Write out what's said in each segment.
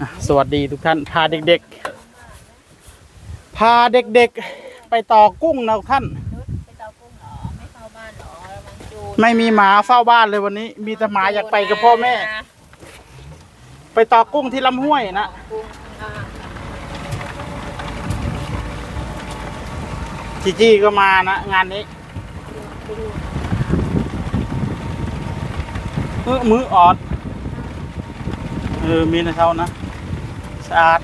อะสวัสดีทุกท่านพาเด็กๆ พาเด็กๆ ไปต่อกุ้งนะทุกท่านนุชไปเตากุ้งเหรอ ไม่เข้าบ้านเหรอระวังโจรไม่มีหมาเฝ้าบ้านเลยวันนี้ มีแต่หมาอยากไปกับพ่อแม่ ไปต่อกุ้งที่ลำห้วยนะกุ้งอ่าจีจี้ก็มานะงานนี้ไปดูมือมือออด เออมีนะเท่านะ สะอาด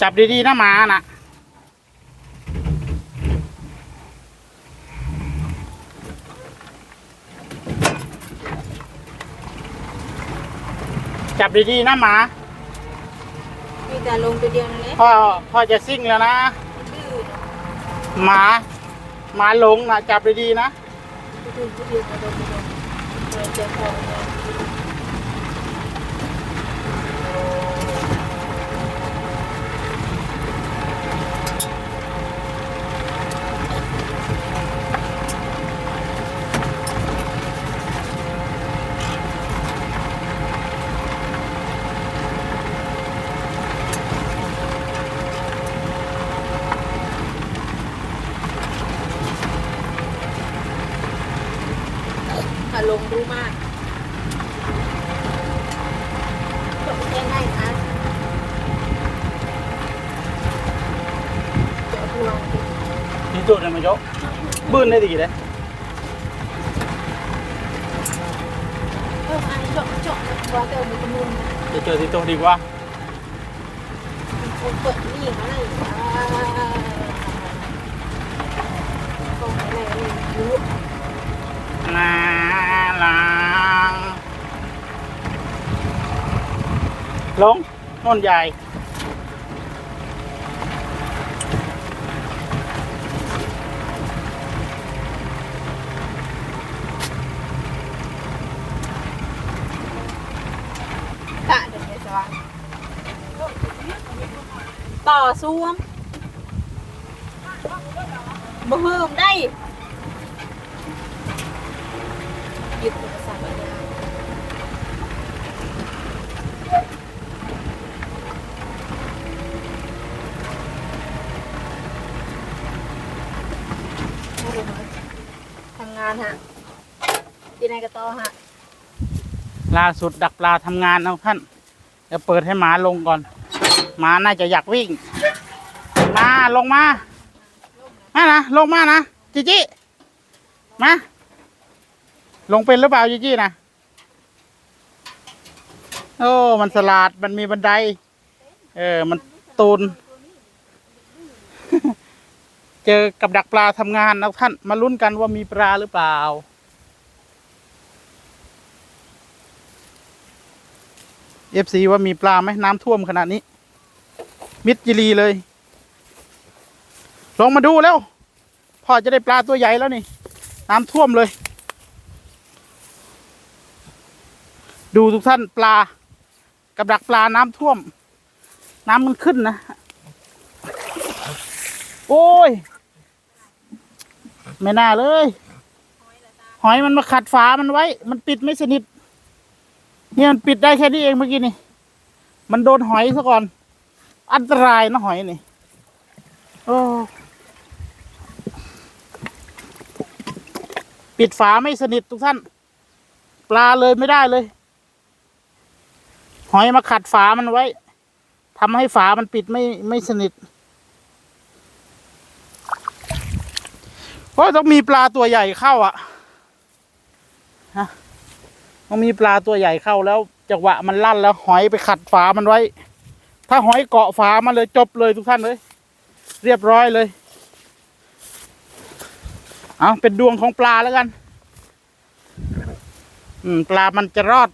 จับดี ๆ นะหมานะจับดีๆนะหมามีแต่ลงตัวเดียวนั่นแหละพ่อพ่อจะซิ่งแล้วนะ ดื้อเนาะหมาหมาหลงนะจับดีๆนะ ดื้อตัวเดียวตัวเดียวตัวเดียวเลยเจอของเลยถ้ ลงรู้มากจบแค่ไหนคะเจอพวงนี่ตัวเนี่ยมันยกบื้นได้ดีเลยเอออันเจาะเจาะว่าเติมมันจะมุนจะเจอที่ตัวดีกว่ามันเปิดนี่เขาเลยอ่าตรงไหนเลยรู้ นาลังลงโน่นใหญ่ ตะเดี๋ยวจะวางต่อซ่วมบ่เพิ่มได้หยุดโทรศัพท์ไว้ได้ให้ลงมาทำงานฮะที่ไหนก็ต่อฮะล่าสุดดักปลาทำงานนะท่านเดี๋ยวเปิดให้หมาลงก่อนหมาน่าจะอยากวิ่ง มาลงมามานะลงมานะจิจิมา ลงเป็นหรือเปล่าจิจินะโอ้มันสลาดมันมีบันได เออมันตูน เจอกับดักปลาทำงานนะท่านมาลุ้นกันว่ามีปลาหรือเปล่าเอฟซีว่ามีปลาไหมน้ำท่วมขนาดนี้ มิดจิรีเลย ลงมาดูแล้วพ่อจะได้ปลาตัวใหญ่แล้วนี่ น้ำท่วมเลย ดูทุกท่านปลา กับดักปลาน้ำท่วม น้ำมันขึ้นนะ โอ้ย ไม่น่าเลย หอยมันมาขัดฝามันไว้ มันปิดไม่สนิทเนี่ยมันปิดได้แค่นี้เองเมื่อกี้นี่ มันโดนหอยซะก่อน อันตรายนะหอยนี่โอ้ปิดฝาไม่สนิททุกท่าน ปลาเลยไม่ได้เลย หอยมาขัดฝามันไว้ทำให้ฝามันปิดไม่ไม่สนิท เพราะต้องมีปลาตัวใหญ่เข้าอะมันมีปลาตัวใหญ่เข้าแล้วจังหวะมันลั่นแล้วหอยไปขัดฝามันไว้ ถ้าหอยเกาะฝามันเลยจบเลยทุกท่านเลย เรียบร้อยเลย เอาเป็นดวงของปลาแล้วกัน อืม ปลามันจะรอด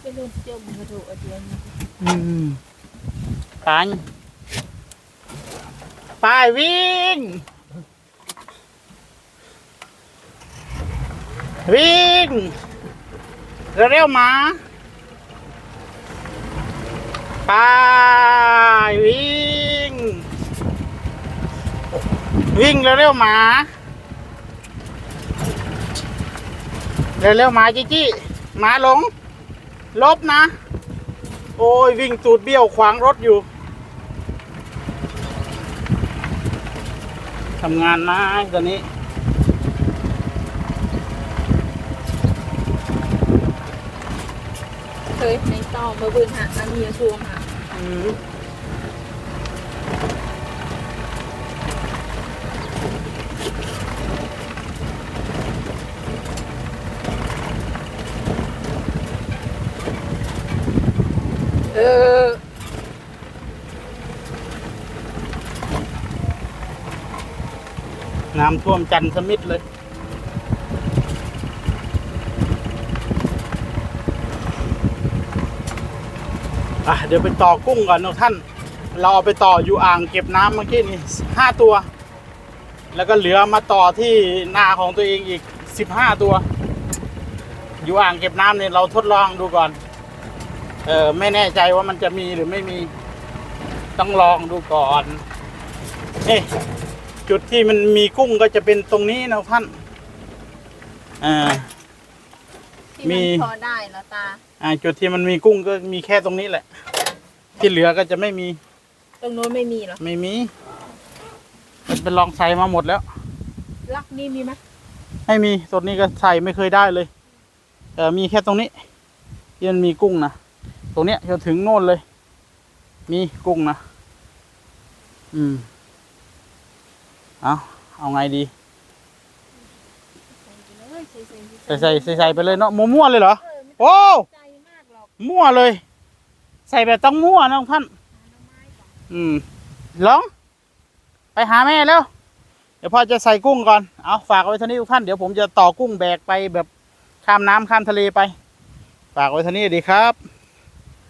เป็นรุ่นเจ้ามือถูกอาเจียนอืมไปไปวิ่ง วิ่ง เร็วๆมาไปวิ่ง วิ่งเร็วๆมาเร็วๆมาจิจี้มาหลง ลบนะ โอ้ย วิ่งตูดเบี้ยวขวางรถอยู่ ทำงานนะตอนนี้ เคยในต่อมาบืนฮะอันนี้ช่วงฮะอืมเออ น้ำท่วมจันทร์สมิธเลยอะเดี๋ยวไปต่อกุ้งก่อนนะท่าน เราเอาไปต่ออยู่อ่างเก็บน้ำเมื่อกี้นี่ห้าตัว แล้วก็เหลือมาต่อที่นาของตัวเองอีกสิบห้าตัว อยู่อ่างเก็บน้ำเนี่ยเราทดลองดูก่อน เออไม่แน่ใจว่ามันจะมีหรือไม่มี ต้องลองดูก่อนเนี่ จุดที่มันมีกุ้งก็จะเป็นตรงนี้นะท่านอ่า ที่มีมันพอได้แล้วตา อ่าจุดที่มันมีกุ้งก็มีแค่ตรงนี้แหละ ที่เหลือก็จะไม่มีตรงโน้นไม่มีเหรอไม่มีมันเป็นลองใส่มาหมดแล้ว ลักนี่มีไหมไม่มีตัวนี้ก็ใส่ไม่เคยได้เลยเออมีแค่ตรงนี้ที่มันมีกุ้งนะตรงเนี้ยจนถึงโน่นเลย มีกุ้งนะอืม เอาเอาไงดี ใส่ใส่ใส่ใส่ไปเลยเนาะมั่วๆเลยเหรอ โอ้ใจมากหรอกมั่วเลย ใส่แบบต้องมั่วนะท่านอืมลอง ไปหาแม่แล้ว เดี๋ยวพ่อจะใส่กุ้งก่อน เอาฝากไว้เท่านี้ทุกท่าน เดี๋ยวผมจะต่อกุ้งแบกไปแบบข้ามน้ำข้ามทะเลไป ฝากไว้เท่านี้ดีครับ